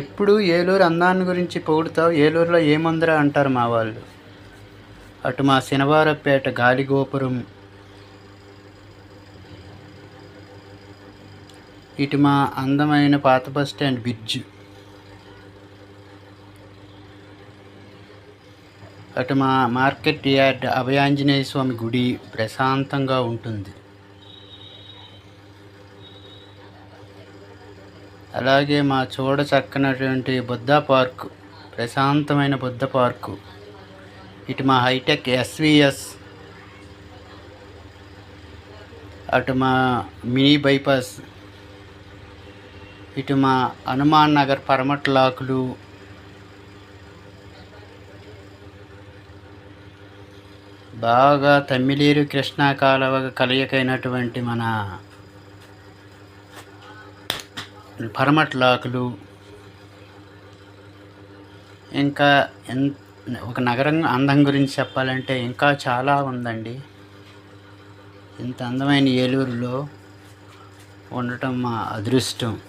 ఎప్పుడు ఏలూరు అందాన్ని గురించి పొగుడుతావు? ఏలూరులో ఏముందిరా అంటారు మా వాళ్ళు? అటు మా శనివారపేట గాలిగోపురం ఇటు మా అందమైన పాత బస్ స్టాండ్ బ్రిడ్జ్ అటు మా మార్కెట్ యార్డ్ అభయాంజనేయ స్వామి గుడి ప్రశాంతంగా ఉంటుంది. అలాగే మా చూడ చక్కనటువంటి బుద్ధ పార్కు ప్రశాంతమైన బుద్ధ పార్కు. ఇటు మా హైటెక్ ఎస్విఎస్ అటు మా మినీ బైపాస్ ఇటు మా హనుమాన్ నగర్ పరమట్లాకులు బాగా తమ్మిలేరు కృష్ణా కాలువ కలయికైనటువంటి మన పరమట్లాకులు. ఇంకా ఒక నగరం అందం గురించి చెప్పాలంటే ఇంకా చాలా ఉందండి. ఇంత అందమైన ఏలూరులో ఉండటం మా అదృష్టం.